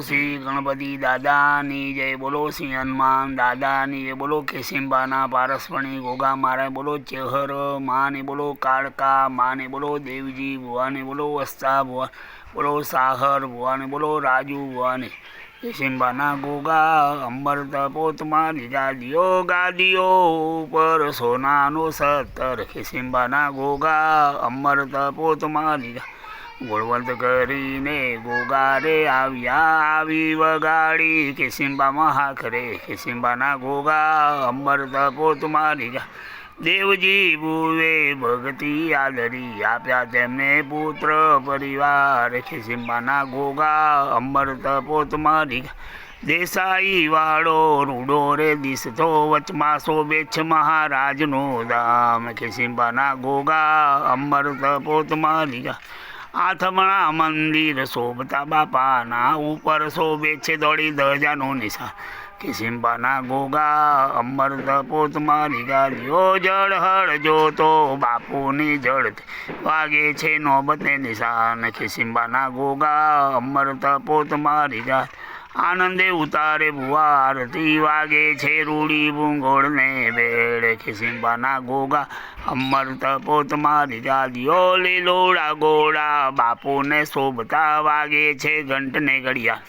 શ્રી ગણપતિ દાદાની જય બોલો શ્રી હનુમાન દાદાની જય બોલો કેસિંબાના પારસપણી ગોગા મારા બોલો, ચેહર માને બોલો, કાળકા માને બોલો, દેવજી ભુવાને બોલો, વસ્તા ભુવા બોલો, સાહર ભુવાને બોલો, રાજુ ભુવાને. કેસિંબાના ગોગા અંબર પોતમાં લીધા દિયો ગાદીઓ ઉપર સોનાનો સત્તર. કેસિંબાના ગોગા અમરત પોતમાં લીધા ગોળવંત કરીને ગોગારે આવ્યા. આવી વગાડી કિસિમ્બા મહાખરે કિસિમ્બાના ગોગા અમરત પોતમાં લીધા દેવજી ભૂવે ભક્તિ આદરી આપ્યા તેમને પુત્ર પરિવાર ખિસિમ્બાના ગોગા અમૃત પોતમાં લીધા દેસાઈ વાળો રૂડો રે દિસતો વચમાં સો છે મહારાજનો દામ ખેસિંબાના ગોગા અમૃત પોતમાં લીધા આથમણા મંદિર શોભતા બાપાના ઉપર શોભે છે દોડી ધજાનો નિશાન. કિસિંબાના ગોગા અમૃત પોતમાં લીધા જળ હળ જોતો બાપુની જળ વાગે છે નોબતે નિશાન. ખિસિંબાના ગોગા અમૃત પોતમાં લીધા આનંદે ઉતારે ભુવા આરતી વાગે છે રૂડી ભૂંગોળને બેડ ખિસિંબાના ગોગા. અમર તપોત મારી દાદીઓ લીલોડા ગોળા, બાપુને શોભતા વાગે છે ઘંટને ઘડિયા.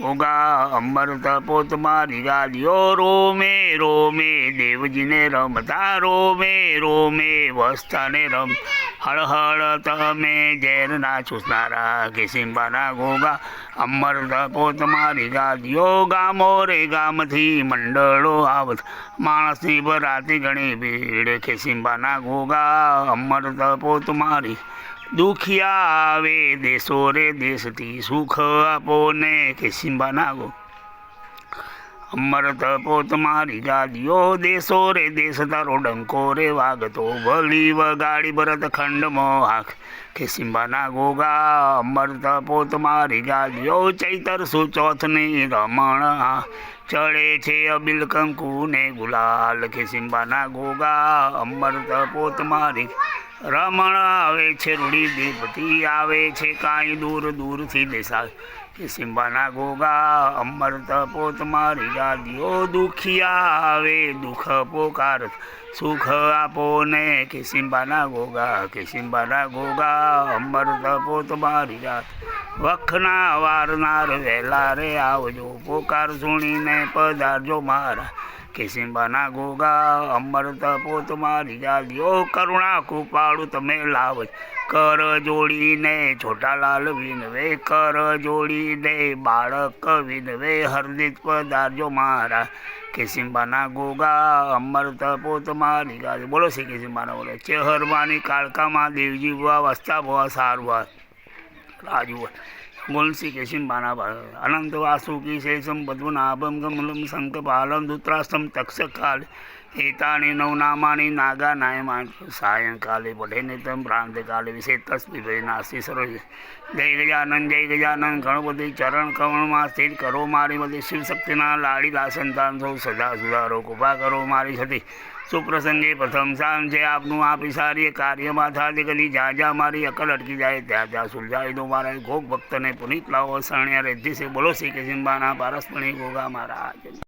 ગોગા અમૃત પોતમાં લીધા દિયો રોમે રોમે, દેવજીને રમતા, રોમે રોમે, વસ્તાને રમ. હળ હળ, તમે ઝેરના ચૂસનારા કિસિંબાના ગોગા અમૃત પોત મારી દિયો ગામો રે, ગામથી મંડળો આવત. માણસની ભરાતી ઘણી ભીડ ખેસિંબાના ગોગા અમૃત પોત લીધા દુખિયા આવે દેશો રે દેશથી સુખ આપો ને કે સિંબાના ગો અમરત તપો તમારી ગાદીઓ દેશો રે દેશ તારો ડંકો રે વાગતો ભલી વગાડી ભરત ખંડમાં આંખ કે સિંબાના ગોગા અમર તપો તમારી ગાદીઓ ચૈતર સુચોથની રમણ ચડે છે અબિલ કંકુ ને ગુલાલ, કે સિંબાના ગોગા અમરત તપો મારી રમણ આવે છે, રૂડી દીપતી આવે છે, કાંઈ દૂર દૂરથી દેસાય કે સિંબાના ગોગા અમૃત પોત મારી ગાદીઓ દુખિયા આવે, દુઃખ પોકાર સુખ આપો ને કે સિંબાના ગોગા કે સિંબાના ગોગા અમૃત પોત મારી રાત. વખના વારનાર વહેલા રે આવજો, પોકાર સુણીને પધારજો મારા. કેસિંબાના ગોગા અમૃત પોત મારી ગાદીઓ કરુણા કૃપાળું તમે લાવ કર જોડીને છોટાલાલ વિનવે, કર જોડીને બાળક વિનવે હરદિત પધારજો મારા કેસિંબાના ગોગા અમૃત પોત મારી ગાદી બોલો શ્રી કેસિંબાના બોલે. ચેહરવાની કાળકામાં દેવજી વસ્તા ભવા સારવા રાજુ અનંત વાસુકી શેષમ પદ્મનાભમ કમલમ શંખપાલમ ધૂત્રાસ્તમ તક્ષકાલ એતાની નવનામાની નાગા નાયમાન સાયંકાલે પઢેનિતમ પ્રાંતકાલે વિશે તસ્મી નાસી સરોજ જય ગજાનંદ જય ગજાનંદ ગણપતિ ચરણ કમળમાં સ્થિર કરો મારી બધી શિવશક્તિના લાડી દાસંતાન સૌ સદા સુધારો કૃપા કરો મારી સતી સુપ્રસંગે પ્રથમ સામ છે આપનું આ પિસારીએ કાર્યમાં થાતે કદી જ્યાં મારી અકલ અટકી જાય ત્યાં ત્યાં સુલઝાવી દો મારા ગોગ ભક્તને પુનિત લાવો, શરણ્યા રેદ્ધિ છે. બોલો શ્રી કે સિંબાના પારસપણી ગોગા મહારાજ.